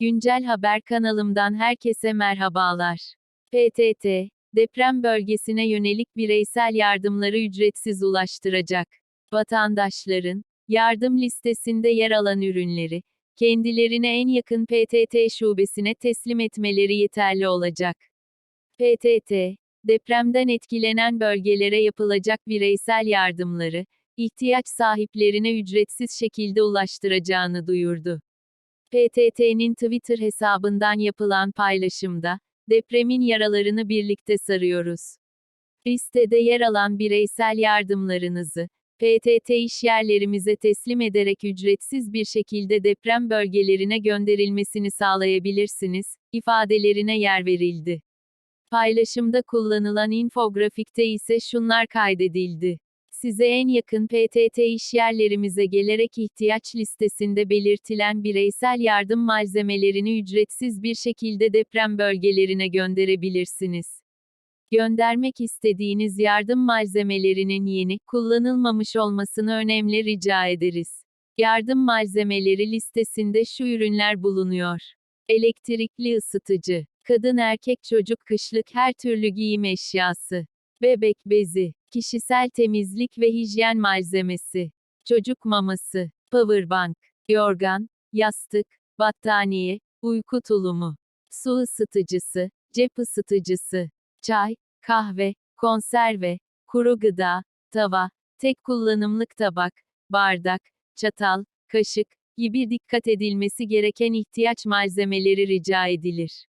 Güncel Haber kanalımdan herkese merhabalar. PTT, deprem bölgesine yönelik bireysel yardımları ücretsiz ulaştıracak. Vatandaşların, yardım listesinde yer alan ürünleri, kendilerine en yakın PTT şubesine teslim etmeleri yeterli olacak. PTT, depremden etkilenen bölgelere yapılacak bireysel yardımları, ihtiyaç sahiplerine ücretsiz şekilde ulaştıracağını duyurdu. PTT'nin Twitter hesabından yapılan paylaşımda, depremin yaralarını birlikte sarıyoruz. Listede yer alan bireysel yardımlarınızı, PTT işyerlerimize teslim ederek ücretsiz bir şekilde deprem bölgelerine gönderilmesini sağlayabilirsiniz, ifadelerine yer verildi. Paylaşımda kullanılan infografikte ise şunlar kaydedildi. Size en yakın PTT işyerlerimize gelerek ihtiyaç listesinde belirtilen bireysel yardım malzemelerini ücretsiz bir şekilde deprem bölgelerine gönderebilirsiniz. Göndermek istediğiniz yardım malzemelerinin yeni, kullanılmamış olmasını önemli rica ederiz. Yardım malzemeleri listesinde şu ürünler bulunuyor. Elektrikli ısıtıcı, kadın erkek çocuk kışlık her türlü giyim eşyası, bebek bezi, kişisel temizlik ve hijyen malzemesi, çocuk maması, powerbank, yorgan, yastık, battaniye, uyku tulumu, su ısıtıcısı, cep ısıtıcısı, çay, kahve, konserve, kuru gıda, tava, tek kullanımlık tabak, bardak, çatal, kaşık gibi dikkat edilmesi gereken ihtiyaç malzemeleri rica edilir.